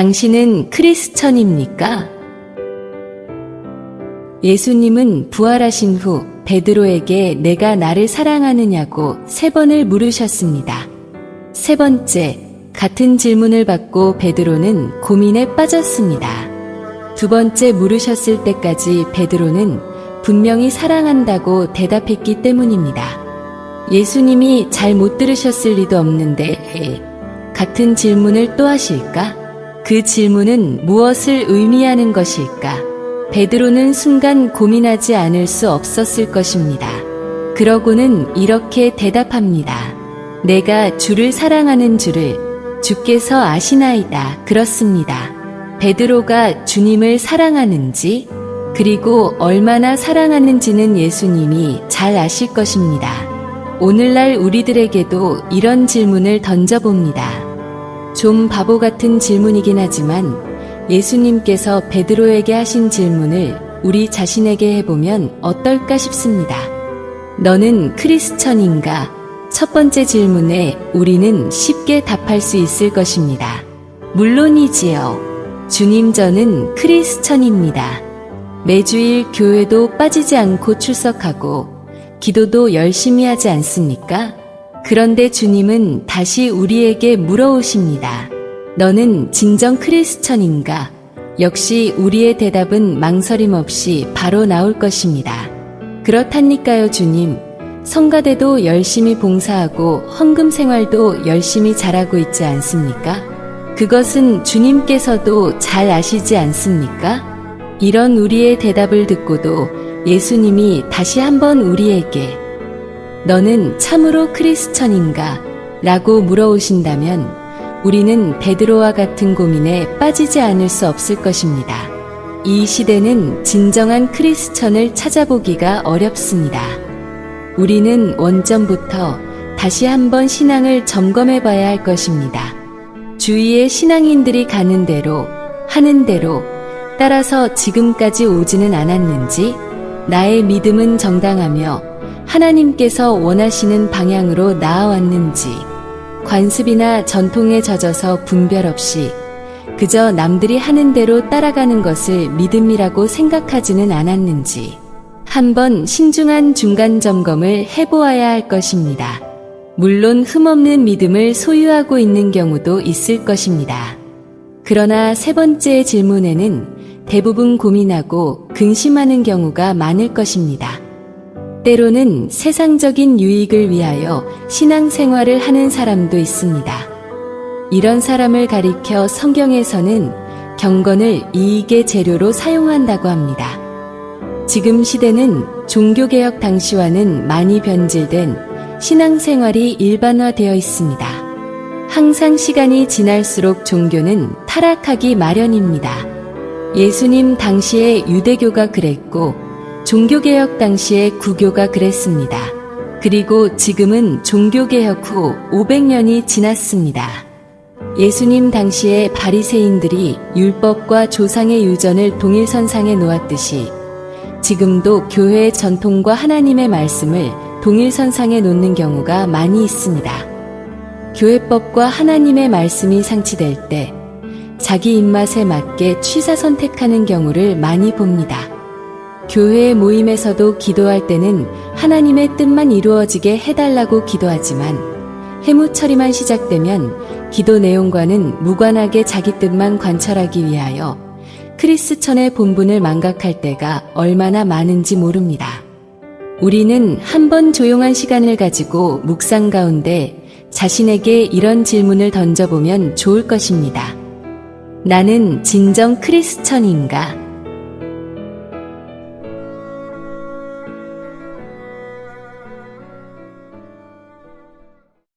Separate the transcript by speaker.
Speaker 1: 당신은 크리스천입니까? 예수님은 부활하신 후 베드로에게 내가 나를 사랑하느냐고 세 번을 물으셨습니다. 세 번째, 같은 질문을 받고 베드로는 고민에 빠졌습니다. 두 번째 물으셨을 때까지 베드로는 분명히 사랑한다고 대답했기 때문입니다. 예수님이 잘 못 들으셨을 리도 없는데 같은 질문을 또 하실까? 그 질문은 무엇을 의미하는 것일까? 베드로는 순간 고민하지 않을 수 없었을 것입니다. 그러고는 이렇게 대답합니다. 내가 주를 사랑하는 주를 주께서 아시나이다. 그렇습니다. 베드로가 주님을 사랑하는지 그리고 얼마나 사랑하는지는 예수님이 잘 아실 것입니다. 오늘날 우리들에게도 이런 질문을 던져봅니다. 좀 바보 같은 질문이긴 하지만 예수님께서 베드로에게 하신 질문을 우리 자신에게 해보면 어떨까 싶습니다. 너는 크리스천인가? 첫 번째 질문에 우리는 쉽게 답할 수 있을 것입니다. 물론이지요. 주님 저는 크리스천입니다. 매주일 교회도 빠지지 않고 출석하고 기도도 열심히 하지 않습니까? 그런데 주님은 다시 우리에게 물어오십니다. 너는 진정 크리스천인가? 역시 우리의 대답은 망설임 없이 바로 나올 것입니다. 그렇답니까요, 주님? 성가대도 열심히 봉사하고 헌금 생활도 열심히 잘하고 있지 않습니까? 그것은 주님께서도 잘 아시지 않습니까? 이런 우리의 대답을 듣고도 예수님이 다시 한번 우리에게 너는 참으로 크리스천인가? 라고 물어오신다면 우리는 베드로와 같은 고민에 빠지지 않을 수 없을 것입니다. 이 시대는 진정한 크리스천을 찾아보기가 어렵습니다. 우리는 원점부터 다시 한번 신앙을 점검해 봐야 할 것입니다. 주위의 신앙인들이 가는 대로, 하는 대로, 따라서 지금까지 오지는 않았는지, 나의 믿음은 정당하며 하나님께서 원하시는 방향으로 나아왔는지, 관습이나 전통에 젖어서 분별 없이 그저 남들이 하는 대로 따라가는 것을 믿음이라고 생각하지는 않았는지, 한번 신중한 중간 점검을 해보아야 할 것입니다. 물론 흠없는 믿음을 소유하고 있는 경우도 있을 것입니다. 그러나 세 번째 질문에는 대부분 고민하고 근심하는 경우가 많을 것입니다. 때로는 세상적인 유익을 위하여 신앙생활을 하는 사람도 있습니다. 이런 사람을 가리켜 성경에서는 경건을 이익의 재료로 사용한다고 합니다. 지금 시대는 종교개혁 당시와는 많이 변질된 신앙생활이 일반화되어 있습니다. 항상 시간이 지날수록 종교는 타락하기 마련입니다. 예수님 당시에 유대교가 그랬고, 종교개혁 당시에 구교가 그랬습니다. 그리고 지금은 종교개혁 후 500년이 지났습니다. 예수님 당시에 바리새인들이 율법과 조상의 유전을 동일선상에 놓았듯이 지금도 교회의 전통과 하나님의 말씀을 동일선상에 놓는 경우가 많이 있습니다. 교회법과 하나님의 말씀이 상치될 때 자기 입맛에 맞게 취사 선택하는 경우를 많이 봅니다. 교회 모임에서도 기도할 때는 하나님의 뜻만 이루어지게 해달라고 기도하지만 해무 처리만 시작되면 기도 내용과는 무관하게 자기 뜻만 관철하기 위하여 크리스천의 본분을 망각할 때가 얼마나 많은지 모릅니다. 우리는 한 번 조용한 시간을 가지고 묵상 가운데 자신에게 이런 질문을 던져보면 좋을 것입니다. 나는 진정 크리스천인가?